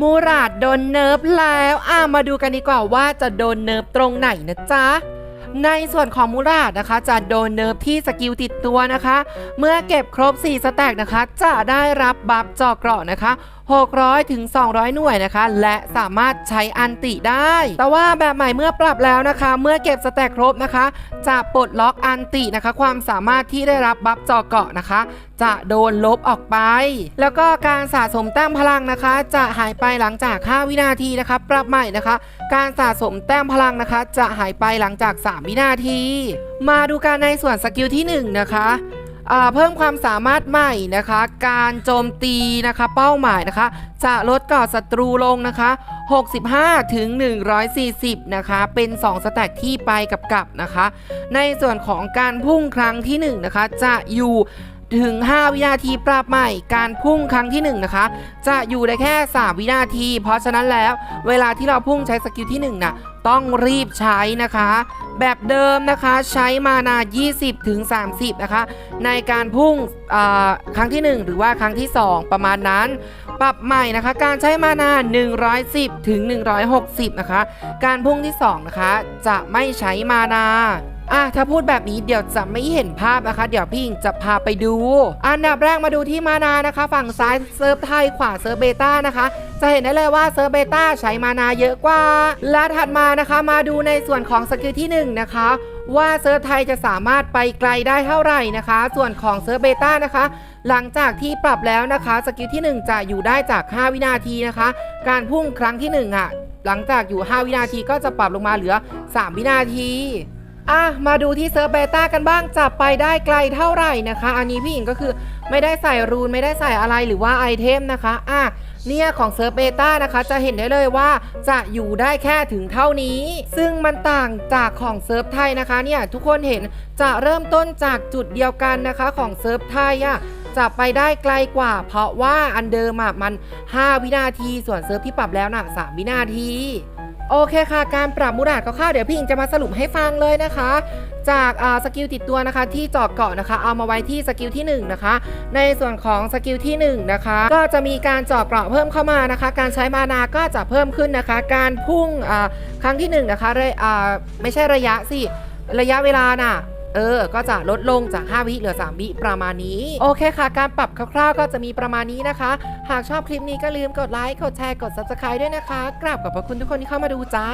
มูราดโดนเนิร์ฟแล้วอ่ามาดูกันดีกว่าว่าจะโดนเนิร์ฟตรงไหนนะจ๊ะในส่วนของมูราดนะคะ จะโดนเนิร์ฟที่สกิลติดตัวนะคะ เมื่อเก็บครบ 4 สแต็กนะคะ จะได้รับบัฟจอเกราะนะคะ 600ถึง200 หน่วยนะคะ และสามารถใช้อันติได้ แต่ว่าแบบใหม่เมื่อปรับแล้วนะคะ เมื่อเก็บสแต็กครบนะคะ จะปลดล็อกอันตินะคะ ความสามารถที่ได้รับบัฟจอเกาะนะคะ จะโดนลบออกไป แล้วก็การสะสมแต้มพลังนะคะ จะหายไปหลังจาก 5 วินาทีนะคะ ปรับใหม่นะคะ การสะสมแต้มพลังนะคะ จะหายไปหลังจาก 3 วินาที มาดูการในส่วนสกิลที่ 1 นะคะ เพิ่มความสามารถใหม่นะคะ การโจมตีนะคะเป้าหมายนะคะ จะลดก่อศัตรูลงนะคะ 65 ถึง 140 นะคะ เป็น 2 สแต็กที่ไปกับกลับนะคะ ในส่วนของการพุ่งครั้งที่ 1 นะคะ จะอยู่ ถึง 5 วินาทีปรับใหม่การพุ่งครั้งที่ 1 นะคะ จะอยู่ได้แค่ 3 วินาที เพราะฉะนั้นแล้ว เวลาที่เราพุ่งใช้สกิลที่1น่ะต้องรีบใช้นะคะ แบบเดิมนะคะใช้มานา 20 ถึง 30 นะคะ ในการพุ่งอ่าครั้งที่ 1 หรือว่าครั้งที่ 2 ประมาณนั้น ปรับใหม่นะคะ การใช้มานา 110 ถึง 160 นะคะ การพุ่งที่ 2 นะคะ จะไม่ใช้มานา อะถ้าพูดแบบนี้เดี๋ยวจะไม่เห็นภาพนะคะ เดี๋ยวพี่อิงจะพาไปดู อันดับแรกมาดูที่มานานะคะ ฝั่งซ้ายเซิร์ฟไทยขวาเซิร์ฟเบต้านะคะ จะเห็นได้เลยว่าเซิร์ฟเบต้าใช้มานาเยอะกว่า และถัดมานะคะ มาดูในส่วนของสกิลที่หนึ่งนะคะว่าเซิร์ฟไทยจะสามารถไปไกลได้เท่าไหร่นะคะ ส่วนของเซิร์ฟเบต้านะคะ หลังจากที่ปรับแล้วนะคะ สกิลที่ 1 จะอยู่ได้จาก 5 วินาทีนะคะ การพุ่งครั้งที่1อะหลังจากอยู่ 5 วินาทีก็จะปรับลงมาเหลือ 3 วินาที อะมาดูที่เซิร์ฟเบต้ากันบ้างจะไปได้ไกลเท่าไหร่นะคะ อันนี้พี่หญิงก็คือไม่ได้ใส่รูนไม่ได้ใส่อะไรหรือว่าไอเทมนะคะอะเนี่ยของเซิร์ฟเบต้านะคะจะเห็นได้เลยว่าจะอยู่ได้แค่ถึงเท่านี้ ซึ่งมันต่างจากของเซิร์ฟไทยนะคะเนี่ยทุกคนเห็นจะเริ่มต้นจากจุดเดียวกันนะคะของเซิร์ฟไทยอะจะไปได้ไกลกว่า เพราะว่าอันเดิมอะมัน 5 วินาที ส่วนเซิร์ฟที่ปรับแล้วน่ะ 3 วินาที โอเคค่ะ การปรับมูดาดคร่าเดี๋ยวพี่อิงจะมาสรุปให้ฟังเลยนะคะ จากสกิลติดตัวนะคะที่จอกเกาะนะคะ เอามาไว้ที่สกิลที่1นะคะ ในส่วนของสกิลที่1นะคะ ก็จะมีการจอกเกาะเพิ่มเข้ามานะคะ การใช้มานาก็จะเพิ่มขึ้นนะคะ การพุ่งครั้งที่1นะคะระอ่าไม่ใช่ระยะสิระยะเวลาน่ะ เออ ก็จะลดลงจาก 5 วิเหลือ 3 วิประมาณนี้ โอเคค่ะ การปรับคร่าวๆ ก็จะมีประมาณนี้นะคะ หากชอบคลิปนี้ก็ลืมกดไลค์ กดแชร์ กด subscribe ด้วยนะคะ กราบขอบพระคุณทุกคนที่เข้ามาดูจ้า